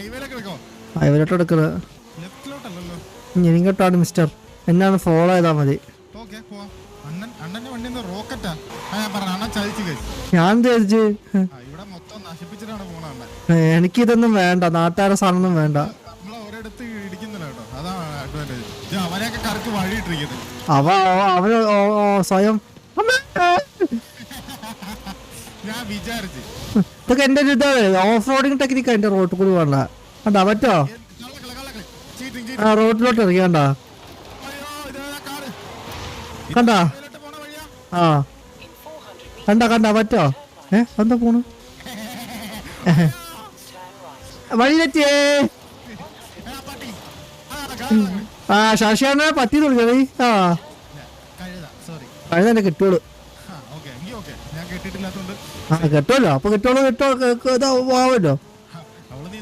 ഹൈവേയിലൊക്കെ എടുക്കോ ഇവരോട്ട് എടുക്കുന്നത് ലെഫ്റ്റിലോട്ടല്ലല്ലോ. ഇങ്ങോട്ടാണ് മിസ്റ്റർ. എന്നാണ് ഫോളോ ചെയ്താൽ മതി. ഞാൻ എനിക്കിതൊന്നും വേണ്ട. നാട്ടുകാരെ സാധനം വേണ്ട. അവ അവന് ഓ- സ്വയം അമ്മേ! ഞാൻ വിചാരിച്ച്. ഇതൊക്കെ എന്റെ ഒരു ഇതാണ്. ഓഫ് റോഡിങ് ടെക്നിക്ക് എന്റെ റോട്ടിൽ കൂടി വേണ്ട. കണ്ടാ പറ്റോ? ആ റോഡിലോട്ട് ഇറങ്ങിയാണ്ട? കണ്ടാ? ആ. കണ്ടാ കണ്ടാ പറ്റോ? ഏ എന്താ പോണു? വഴി തെറ്റിയേ ആ, ശശിയാണ് പറ്റി തുടങ്ങിയത് ആ. കഴിഞ്ഞ കിട്ടുള്ളൂ. കേട്ടിട്ടില്ലാത്തോണ്ട് കേട്ടോലോ അപ്പൊ കിട്ടോളൂ കിട്ടോ കേക്കോ അവൾ